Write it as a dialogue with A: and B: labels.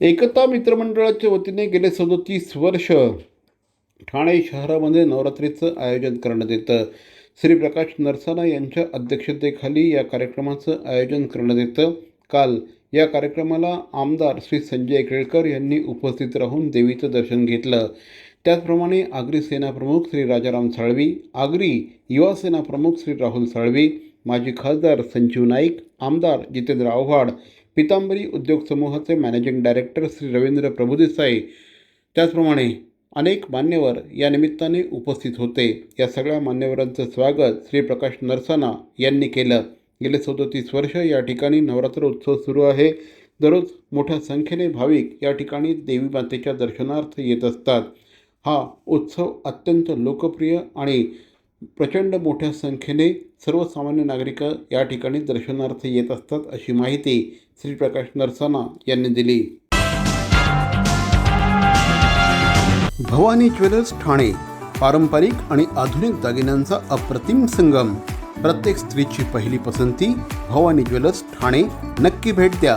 A: एकता मित्रमंडळाच्या वतीने गेले सदोतीस वर्ष ठाणे शहरामध्ये नवरात्रीचं आयोजन करण्यात येतं. श्री प्रकाश नरसाना यांच्या अध्यक्षतेखाली या कार्यक्रमाचं आयोजन करण्यात येतं. काल या कार्यक्रमाला आमदार श्री संजय केळकर यांनी उपस्थित राहून देवीचं दर्शन घेतलं. त्याचप्रमाणे आगरी सेना प्रमुख श्री राजाराम साळवी आगरी युवा सेना प्रमुख श्री राहुल साळवी माजी खासदार संजीव नाईक आमदार जितेंद्र आव्हाड पितांबरी उद्योग समूहाचे मॅनेजिंग डायरेक्टर श्री रवींद्र प्रभुदेसाई. त्याचप्रमाणे अनेक मान्यवर या निमित्ताने उपस्थित होते. या सगळ्या मान्यवरांचं स्वागत श्री प्रकाश नरसाना यांनी केलं. गेले सदोतीस वर्ष या ठिकाणी नवरात्र उत्सव सुरू आहे. दररोज मोठ्या संख्येने भाविक या ठिकाणी देवी मातेच्या दर्शनार्थ येत असतात. हा उत्सव अत्यंत लोकप्रिय आणि प्रचंड मोठ्या संख्येने सर्वसामान्य नागरिक या ठिकाणी दर्शनार्थ येत असतात अशी माहिती श्री प्रकाश नरसाना यांनी दिली. भवानी ज्वेलर्स ठाणे पारंपरिक आणि आधुनिक दागिन्यांचा अप्रतिम संगम. प्रत्येक स्त्रीची पहिली पसंती भवानी ज्वेलर्स ठाणे. नक्की भेट द्या.